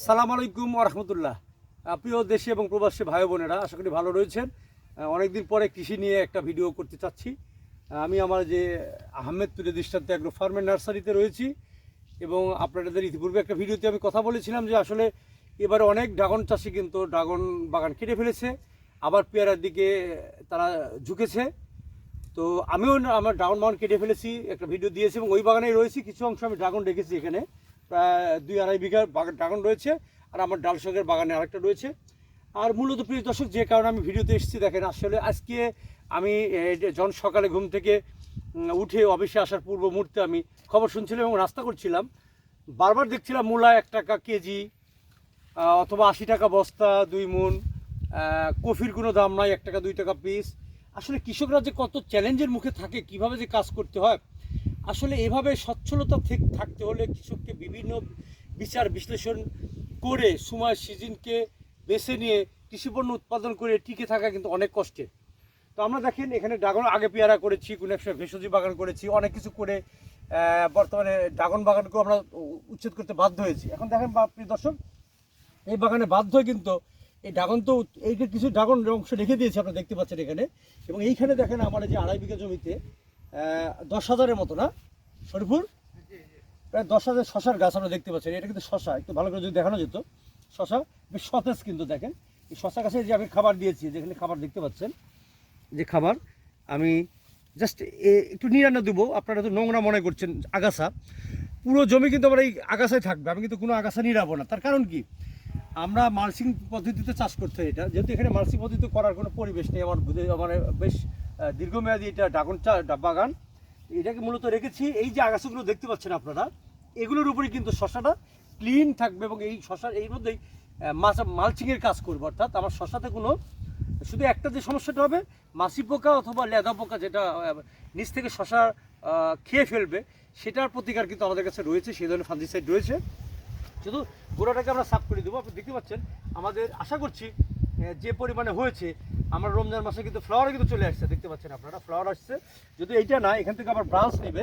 সালাম আলাইকুম রহমতুল্লাহ। প্রিয় দেশে এবং প্রবাসী ভাই বোনেরা, আশা করি ভালো রয়েছেন। অনেকদিন পরে কৃষি নিয়ে একটা ভিডিও করতে চাচ্ছি। আমি আমার যে আহমেদপুরে দৃষ্টান্ত অ্যাগ্রো ফার্মের নার্সারিতে রয়েছি এবং আপনাদের ইতিপূর্বে একটা ভিডিওতে আমি কথা বলেছিলাম যে আসলে এবারে অনেক ড্রাগন চাষি কিন্তু ড্রাগন বাগান কেটে ফেলেছে, আবার পেয়ারার দিকে তারা ঝুঁকেছে। তো আমিও আমার ড্রাগন বাগান কেটে ফেলেছি, একটা ভিডিও দিয়েছি এবং ওই বাগানেই রয়েছি, কিছু অংশ আমি ড্রাগন রেখেছি এখানে। প্রায় দুই আড়াই বিঘার বাগান ড্রাগন রয়েছে, আর আমার ডাল শাকের বাগানে আরেকটা রয়েছে। আর মূলত প্রিয় দর্শক, যে কারণে আমি ভিডিওতে এসেছি, দেখেন আসলে আজকে আমি জন সকালে ঘুম থেকে উঠে অফিসে আসার পূর্ব মুহূর্তে আমি খবর শুনছিলাম এবং রাস্তা করছিলাম। বারবার দেখছিলাম মূলা এক টাকা কেজি অথবা আশি টাকা বস্তা, দুই মন কফির কোনো দাম নাই, এক টাকা দুই টাকা পিস। আসলে কৃষকরা যে কত চ্যালেঞ্জের মুখে থাকে, কীভাবে যে কাজ করতে হয় আসলে এভাবে সচ্ছলতা ঠিক থাকতে হলে কৃষককে বিভিন্ন বিচার বিশ্লেষণ করে সময় সিজনকে বেছে নিয়ে কৃষিপণ্য উৎপাদন করে টিকে থাকা কিন্তু অনেক কষ্টের। তো আমরা দেখেন এখানে ড্রাগন আগে পেয়ারা করেছি, কোনো এক সময় ভেষজি বাগান করেছি, অনেক কিছু করে বর্তমানে ড্রাগন বাগানকেও আমরা উচ্ছেদ করতে বাধ্য হয়েছি। এখন দেখেন প্রিয় দর্শক, এই বাগানে বাধ্য কিন্তু এই ড্রাগন তো এই কিছু ড্রাগন অংশ রেখে দিয়েছে, আপনারা দেখতে পাচ্ছেন এখানে। এবং এইখানে দেখেন আমার যে আড়াই বিঘা জমিতে দশ হাজারের মতো না? শরীফুল প্রায় দশ হাজার শশার গাছ আমরা দেখতে পাচ্ছেন এটা কিন্তু শশা, একটু ভালো করে যদি দেখানো যেত। শশা বেশ সতেজ কিন্তু দেখেন। এই শশা গাছে যে আমি খাবার দিয়েছি, যেখানে খাবার দেখতে পাচ্ছেন, যে খাবার, আমি জাস্ট একটু নিরান্ন দেবো। আপনারা তো নোংরা মনে করছেন আগাছা। পুরো জমি কিন্তু আমার এই আগাছায় থাকবে। আমি কিন্তু কোনো আগাছা নিরাবো না। তার কারণ কি? আমরা মালসিং পদ্ধতিতে চাষ করতে এটা। যেহেতু এখানে মালসিং পদ্ধতিতে করার কোনো পরিবেশ নেই, আমার আমার বেশ দীর্ঘমেয়াদী এটা ড্রাগন চা বাগান। এটাকে মূলত রেখেছি। এই যে আগাছাগুলো দেখতে পাচ্ছেন আপনারা, এগুলোর উপরেই কিন্তু শশাটা ক্লিন থাকবে এবং এই শশার এই মধ্যেই মালচিংয়ের কাজ করব। অর্থাৎ আমার শশাতে কোনো, শুধু একটা যে সমস্যাটা হবে, মাছি পোকা অথবা লেদা পোকা যেটা নিচ থেকে শশা খেয়ে ফেলবে, সেটার প্রতিকার কিন্তু আমাদের কাছে রয়েছে, সেই ধরনের ফান্ডিসাইড রয়েছে। শুধু গোড়াটাকে আমরা সাফ করে দেবো। আপনি দেখতে পাচ্ছেন, আমাদের আশা করছি যে পরিমাণে হয়েছে, আমরা রমজান মাসে কিন্তু ফ্লাওয়ার কিন্তু চলে আসছে, দেখতে পাচ্ছেন আপনারা ফ্লাওয়ার আসছে। যদি এইটা না, এখান থেকে আবার ব্রাঞ্চ নেবে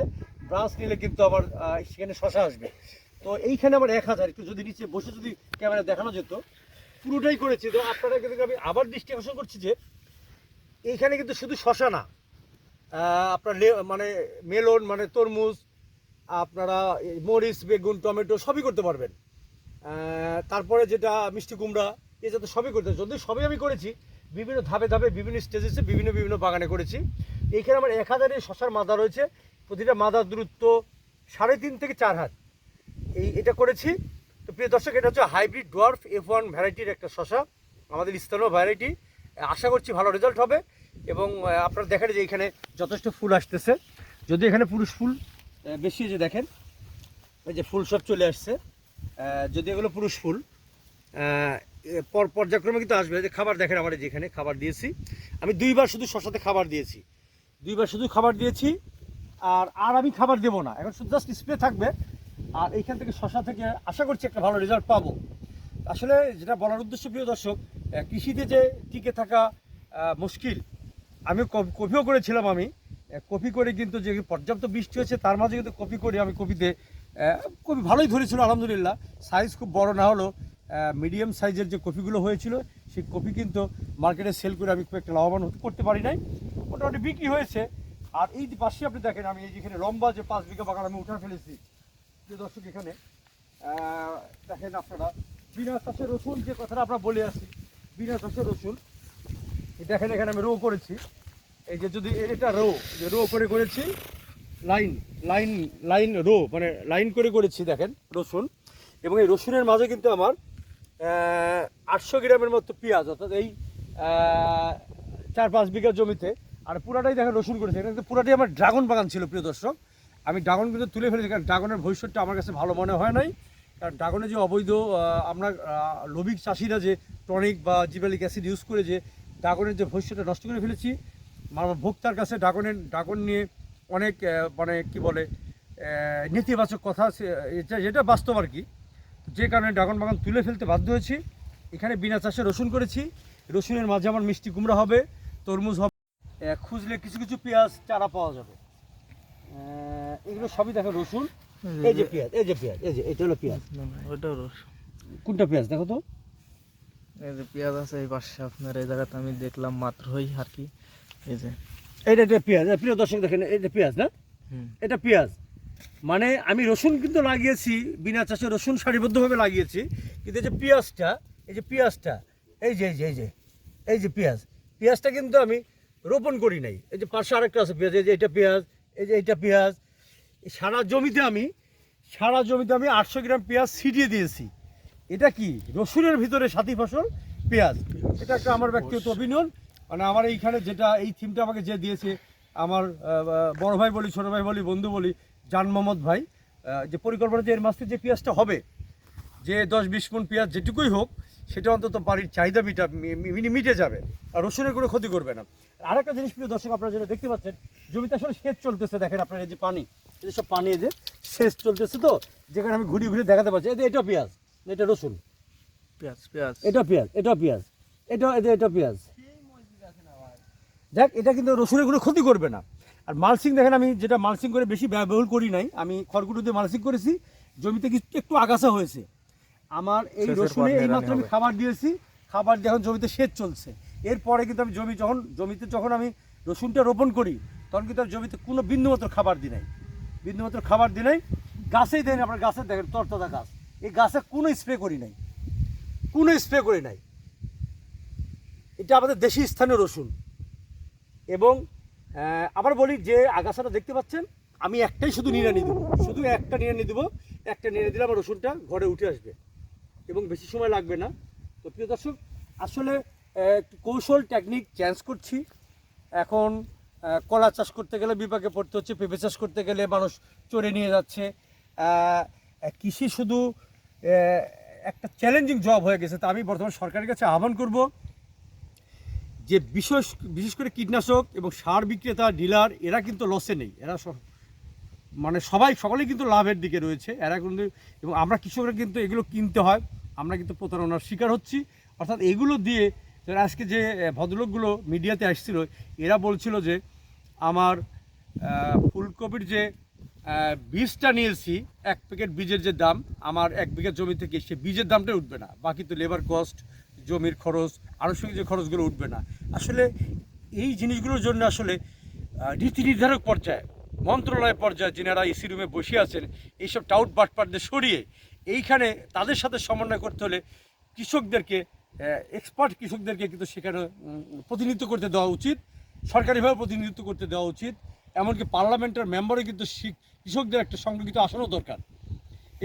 ব্রাঞ্চ নিলে কিন্তু আবার সেখানে শশা আসবে। তো এইখানে আমার এক হাজার, একটু যদি নিচে বসে যদি ক্যামেরা দেখানো যেত, পুরোটাই করেছি। তো আপনারা কিন্তু আমি আবার দৃষ্টি আকর্ষণ করছি যে, এইখানে কিন্তু শুধু শশা না আপনার মানে মেলন মানে তরমুজ, আপনারা মরিচ, বেগুন, টমেটো সবই করতে পারবেন। তারপরে যেটা মিষ্টি কুমড়া এই যাতে সবই করতে যদি সবই আমি করেছি, বিভিন্ন ধাপে ধাপে, বিভিন্ন স্টেজেসে বিভিন্ন বিভিন্ন বাগানে করেছি। এইখানে আমার এক হাজারের শশার মাদা রয়েছে, প্রতিটা মাদার দূরত্ব সাড়ে তিন থেকে চার হাত। এই, এটা করেছি। তো প্রিয় দর্শক, এটা হচ্ছে হাইব্রিড ডোয়ার্ফ এফ ওয়ান ভ্যারাইটির একটা শশা। আমাদের স্থানীয় ভ্যারাইটি আশা করছি ভালো রেজাল্ট হবে এবং আপনারা দেখেন যে এখানে যথেষ্ট ফুল আসতেছে। যদি এখানে পুরুষ ফুল বেশি যে দেখেন, এই যে ফুল সব চলে আসছে। যদি এগুলো পুরুষ ফুল এ পর্যায়ক্রমে কিন্তু আসবে। যে খাবার দেখেন আমার যেখানে খাবার দিয়েছি। আমি দুইবার শুধু শশাতে খাবার দিয়েছি। দুইবার শুধু খাবার দিয়েছি, আর আর আমি খাবার দেবো না। এখন শুধু জাস্ট স্প্রে থাকবে। আর এইখান থেকে শশা থেকে আশা করছি একটা ভালো রেজাল্ট পাবো। আসলে যেটা বলার উদ্দেশ্য, প্রিয় দর্শক কৃষিতে যে টিকে থাকা মুশকিল আমি কপ- কপিও করেছিলাম আমি। কপি করে কিন্তু যে পর্যাপ্ত বৃষ্টি হয়েছে, তার মাঝে কিন্তু কপি করে আমি কপিতে। কপি ভালোই ধরেছিল, আলহামদুলিল্লাহ। সাইজ খুব বড় না হলেও মিডিয়াম সাইজের যে কপিগুলো হয়েছিল, সেই কপি কিন্তু মার্কেটে সেল করে আমি খুব একটা লাভবান করতে পারি নাই। মোটামুটি বিক্রি হয়েছে। আর এই পাশে আপনি দেখেন, আমি এই যেখানে লম্বা যে পাঁচ বিঘা বাগান আমি উঠা ফেলেছি যে দর্শক, এখানে দেখেন আপনারা, বিনা চাষে রসুন যে কথাটা আমরা বলে আসি, বিনা চাষে রসুন দেখেন এখানে আমি রো করেছি। এই যে যদি এটা রো যে রো করে করেছি লাইন লাইন লাইন রো মানে লাইন করে করেছি, দেখেন, রসুন। এবং এই রসুনের মাঝে কিন্তু আমার আটশো গ্রামের মতো পেঁয়াজ, অর্থাৎ এই চার পাঁচ বিঘা জমিতে। আর পুরাটাই দেখেন রসুন করেছে। কিন্তু পুরাটাই আমার ড্রাগন বাগান ছিল, প্রিয় দর্শক। আমি ড্রাগন কিন্তু তুলে ফেলেছি, কারণ ড্রাগনের ভবিষ্যৎটা আমার কাছে ভালো মনে হয় নাই। কারণ ড্রাগনের যে অবৈধ আমরা লোভিক চাষিরা যে টনিক বা জিবালিক অ্যাসিড ইউজ করে যে ড্রাগনের যে ভবিষ্যৎটা নষ্ট করে ফেলেছি আমার ভোক্তার কাছে ড্রাগনের, ড্রাগন নিয়ে অনেক মানে কি বলে নেতিবাচক কথা যেটা বাস্তব আর কি। যে কারণে ড্রাগন বাগান তুলে ফেলতে বাধ্য হয়েছি। এখানে বিনা চাষে রসুন করেছি। রসুনের মাঝে আমার মিষ্টি কুমড়া হবে তরমুজ হবে খুঁজলে কিছু কিছু পেঁয়াজ চারা পাওয়া যাবে। এগুলো সবই দেখো রসুন। এই যে পেঁয়াজ এই যে পেঁয়াজ এই যে এটা হলো পেঁয়াজ। ওইটাও রসুন। কোনটা পেঁয়াজ দেখো তো? এই যে পেঁয়াজ আছে এই পাশে আপনার এই জায়গাতে আমি দেখলাম মাত্রই আর কি। এই যে। এইটা এটা পেঁয়াজ প্রিয় দর্শক দেখেন এটা পেঁয়াজ না? এটা পেঁয়াজ। মানে আমি রসুন কিন্তু লাগিয়েছি বিনা চাষে রসুন সারিবদ্ধভাবে লাগিয়েছি কিন্তু এই যে পেঁয়াজটা এই যে পেঁয়াজটা এই যে এই যে এই যে এই যে পেঁয়াজ পেঁয়াজটা কিন্তু আমি রোপণ করি নাই। এই যে পাশে আরেকটা আছে পেঁয়াজ এই যে এটা পেঁয়াজ এই যে এইটা পেঁয়াজ এই সারা জমিতে আমি সারা জমিতে আমি আটশো গ্রাম পেঁয়াজ ছিটিয়ে দিয়েছি। এটা কি? রসুনের ভিতরে সাথী ফসল পেঁয়াজ। এটা একটা আমার ব্যক্তিগত অপিনিয়ন মানে আমার এইখানে যেটা এই থিমটা আমাকে যে দিয়েছে আমার বড় ভাই বলি ছোট ভাই বলি বন্ধু বলি জান মোহাম্মদ ভাই যে পরিকল্পনা যে এর মাসে যে পেঁয়াজটা হবে যে দশ বিশ মন পেঁয়াজ যেটুকুই হোক সেটা অন্তত বাড়ির চাহিদা মিটা মিটে যাবে আর রসুনের কোনো ক্ষতি করবে না। আর একটা জিনিস প্রিয় দর্শক আপনারা যেটা দেখতে পাচ্ছেন জমিতে আসলে সেচ চলতেছে দেখেন আপনার এই যে পানি এই সব পানি এই যে সেচ চলতেছে তো যেখানে আমি ঘুরিয়ে ঘুরিয়ে দেখাতে পারছি এই যে এটা পেঁয়াজ এটা রসুন। পেঁয়াজ পেঁয়াজ। এটা পেঁয়াজ এটা পেঁয়াজ এটা এটা এটা পেঁয়াজ। দেখ এটা কিন্তু রসুনের কোনো ক্ষতি করবে না। আর মালসিং দেখেন আমি যেটা মালসিং করে বেশি ব্যয়বহুল করি নাই আমি খড়গুলো দিয়ে মালসিং করেছি জমিতে কিছু একটু আগাছা হয়েছে। আমার এই রসুনে এই মাত্র আমি খাবার দিয়েছি খাবার দিয়ে এখন জমিতে সেচ চলছে। এরপরে কিন্তু আমি জমি যখন জমিতে যখন আমি রসুনটা রোপণ করি তখন কিন্তু আমি জমিতে কোনো বিন্দুমাত্র খাবার দিই নাই। বিন্দুমাত্র খাবার দিই নাই। গাছেই দেন আপনার গাছে দেখেন তরতাজা গাছ। এই গাছে কোনো স্প্রে করি নাই। কোনো স্প্রে করি নাই। এটা আমাদের দেশি স্থানীয় রসুন। এবং আবার বলি যে আগাছাটা দেখতে পাচ্ছেন, আমি একটাই শুধু নিড়ানি দেবো। শুধু একটা নিড়ানি দেবো, একটা নিড়ে দিলে আমার রসুনটা ঘরে উঠে আসবে এবং বেশি সময় লাগবে না। তো প্রিয় দর্শক, আসলে কৌশল টেকনিক চেঞ্জ করছি। এখন কলা চাষ করতে গেলে বিপাকে পড়তে হচ্ছে, পেঁপে চাষ করতে গেলে মানুষ চড়ে নিয়ে যাচ্ছে। কৃষি শুধু একটা চ্যালেঞ্জিং জব হয়ে গেছে, তা আমি বর্তমান সরকারের কাছে আহ্বান করব। যে বিশেষ বিশেষ করে কীটনাশক এবং সার বিক্রেতা, ডিলার, এরা কিন্তু লসে নেই। এরা মানে সবাই, সকলেই কিন্তু লাভের দিকে রয়েছে। এরা কিন্তু এবং আমরা কৃষকরা কিন্তু এগুলো কিনতে হয়। আমরা কিন্তু প্রতারণার শিকার হচ্ছি। অর্থাৎ এগুলো দিয়ে আজকে যে ভদ্রলোকগুলো মিডিয়াতে আসছিল, এরা বলছিল যে, আমার ফুলকপির যে বীজটা নিয়েছি, এক প্যাকেট বীজের যে দাম, আমার এক বিঘা জমি থেকে সে বীজের দামটাই উঠবে না। বাকি তো লেবার কস্ট জমির খরচ, আনুষঙ্গিক যে খরচগুলো উঠবে না। আসলে এই জিনিসগুলোর জন্য আসলে নীতি নির্ধারক পর্যায়ে, মন্ত্রণালয় পর্যায়ে যেনারা এসি রুমে বসে আছেন, এইসব টাউট বাটপাটদের সরিয়ে এইখানে তাদের সাথে সমন্বয় করতে হলে কৃষকদেরকে এক্সপার্ট কৃষকদেরকে কিন্তু সেখানে প্রতিনিধিত্ব করতে দেওয়া উচিত, সরকারিভাবে প্রতিনিধিত্ব করতে দেওয়া উচিত, এমনকি পার্লামেন্টের মেম্বারে কিন্তু কৃষকদের একটা সংরক্ষিত আসনও দরকার।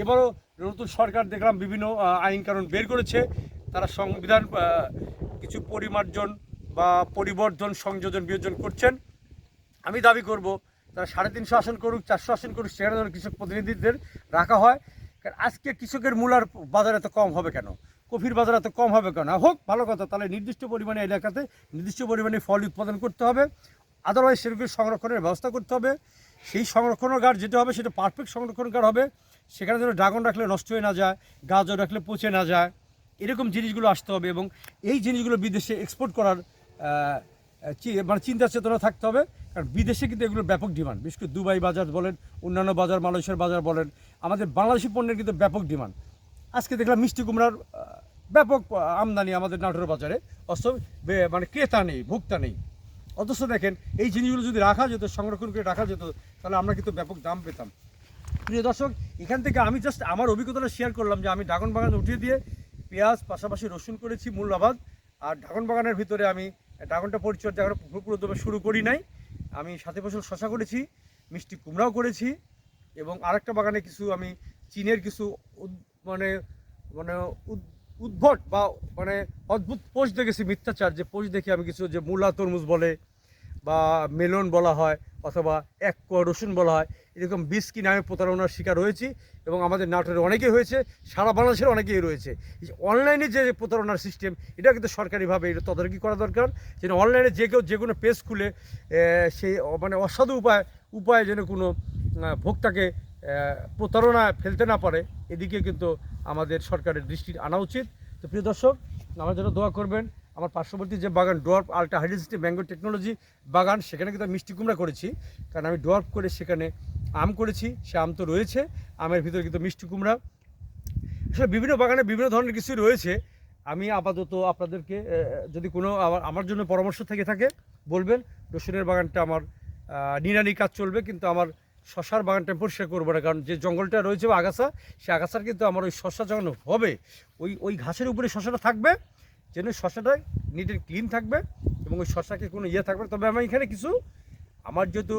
এবারও নতুন সরকার দেখলাম বিভিন্ন আইন কানুন বের করেছে তারা সংবিধান কিছু পরিমার্জন বা পরিবর্ধন, সংযোজন, বিয়োজন করছেন। আমি দাবি করব, তারা সাড়ে তিনশো আসন করুক, চারশো আসন করুক, সেখানে যেন কৃষক প্রতিনিধিদের রাখা হয়। কারণ আজকে কৃষকের মূলার বাজার এত কম হবে কেন? কফির বাজার এত কম হবে কেন? হোক, ভালো কথা, তাহলে নির্দিষ্ট পরিমাণে এলাকাতে নির্দিষ্ট পরিমাণে ফল উৎপাদন করতে হবে। আদারওয়াইজ সেগুলো সংরক্ষণের ব্যবস্থা করতে হবে। সেই সংরক্ষণাগার যেটা হবে, সেটা পারফেক্ট সংরক্ষণাগার হবে। সেখানে যেন ড্রাগন রাখলে নষ্ট হয়ে না যায়, গাজর রাখলে পচে না যায়। এরকম জিনিসগুলো আসতে হবে এবং এই জিনিসগুলো বিদেশে এক্সপোর্ট করার মানে চিন্তা চেতনা থাকতে হবে। কারণ বিদেশে কিন্তু এগুলোর ব্যাপক ডিমান্ড বিশেষ করে দুবাই বাজার বলেন, অন্যান্য বাজার, মালয়েশিয়ার বাজার বলেন, আমাদের বাংলাদেশি পণ্যের কিন্তু ব্যাপক ডিমান্ড আজকে দেখলাম মিষ্টি কুমড়ার ব্যাপক আমদানি আমাদের নাটোর বাজারে। অথচ মানে ক্রেতা নেই, ভোক্তা নেই। অথচ দেখেন, এই জিনিসগুলো যদি রাখা যেত, সংরক্ষণ করে রাখা যেত, তাহলে আমরা কিন্তু ব্যাপক দাম পেতাম। প্রিয় দর্শক, এখান থেকে আমি জাস্ট আমার অভিজ্ঞতাটা শেয়ার করলাম যে আমি ড্রাগন বাগান উঠিয়ে দিয়ে পেঁয়াজ, পাশাপাশি রসুন করেছি মূল্যাবাদ আর ড্রাগন বাগানের ভিতরে আমি ড্রাগনটা পরিচর্যা করে পুরোদমে শুরু করি নাই। আমি সাথে ফসল শশা করেছি, মিষ্টি কুমড়াও করেছি এবং আরেকটা বাগানে কিছু আমি চীনের কিছু মানে মানে উদ- উদ্ভট বা মানে অদ্ভুত পোষ দেখেছি, মিথ্যাচার। যে পোষ দেখে আমি কিছু যে মূলা তরমুজ বলে বা মেলন বলা হয় অথবা এক কোয়া রসুন বলা হয়। এরকম বীজ কিনে আমি প্রতারণার শিকার হয়েছি এবং আমাদের নাটোরে অনেকেই হয়েছে সারা বাংলাদেশের অনেকেই রয়েছে। অনলাইনে যে প্রতারণার সিস্টেম এটা কিন্তু সরকারিভাবে এটা তদারকি করা দরকার যেন অনলাইনে যে কেউ যে কোনো পেজ খুলে সেই মানে অসাধু উপায় উপায়ে যেন কোনো ভোক্তাকে আহ, প্রতারণায় ফেলতে না পারে এদিকে কিন্তু আমাদের সরকারের দৃষ্টি আনা উচিত। তো প্রিয় দর্শক আমার জন্য দোয়া করবেন। আমার পার্শ্ববর্তী যে বাগান, dwarf ultra high density mango technology বাগান, সেখানে কিন্তু মিষ্টি কুমড়া করেছি। কারণ আমি ডোয়ার্ফ করে সেখানে আম করেছি, সে আম তো রয়েছে, আমের ভিতরে কিন্তু মিষ্টি কুমড়া। আসলে বিভিন্ন বাগানে বিভিন্ন ধরনের কিছু রয়েছে। আমি আপাতত আপনাদেরকে যদি কোনো আমার আমার জন্য পরামর্শ থেকে থাকে, বলবেন, রসুনের বাগানটা আমার নিরানি কাজ চলবে, কিন্তু আমার শশার বাগানটা পরিষ্কার করব না, কারণ যে জঙ্গলটা রয়েছে আগাছা, সে আগাছার কিন্তু আমার ওই শশা যখন হবে, ওই ওই ঘাসের উপরে শশাটা থাকবে যেন শশাটা নিট অ্যান্ড ক্লিন থাকবে এবং ওই শশাকে কোনো ইয়ে থাকবে। তবে আমি এখানে কিছু, আমার যেহেতু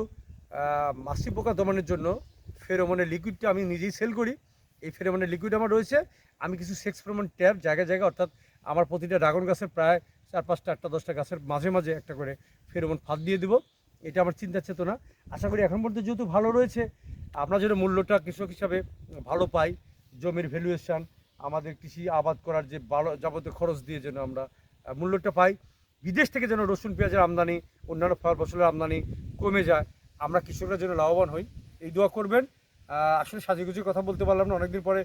মাছি পোকা দমনের জন্য ফেরোমনের লিকুইডটা আমি নিজেই সেল করি। এই ফেরোমনের লিকুইড আমার রয়েছে। আমি কিছু সেক্স ফেরোমন ট্যাব জায়গায় জায়গায় অর্থাৎ আমার প্রতিটা ড্রাগন গাছের প্রায় চার পাঁচটা আটটা, দশটা গাছের মাঝে মাঝে একটা করে ফেরোমন ফাঁদ দিয়ে দেবো। এটা আমার চিন্তা চেতনা। আশা করি এখন পর্যন্ত যেহেতু ভালো রয়েছে, আপনার জন্য মূল্যটা কৃষক হিসাবে ভালো পাই, জমির ভ্যালুয়েশন আমাদের কৃষি আবাদ করার যে যাবতীয় খরচ দিয়ে যেন আমরা মূল্যটা পাই। বিদেশ থেকে যেন রসুন, পেঁয়াজের আমদানি, অন্যান্য ফল ফসলের আমদানি কমে যায়, আমরা কৃষকরা যেন লাভবান হই। এই দোয়া করবেন। আসলে সাজিগুজি কথা বলতে পারলাম না, অনেকদিন পরে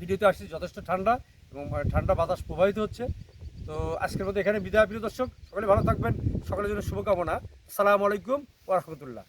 ভিডিওতে আসছি যথেষ্ট ঠান্ডা এবং ঠান্ডা বাতাস প্রবাহিত হচ্ছে। তো আজকের মতো এখানে বিদায়, প্রিয় দর্শক, সকলে ভালো থাকবেন, সকলের জন্য শুভকামনা। আসসালামু আলাইকুম ওরহমতুল্লাহ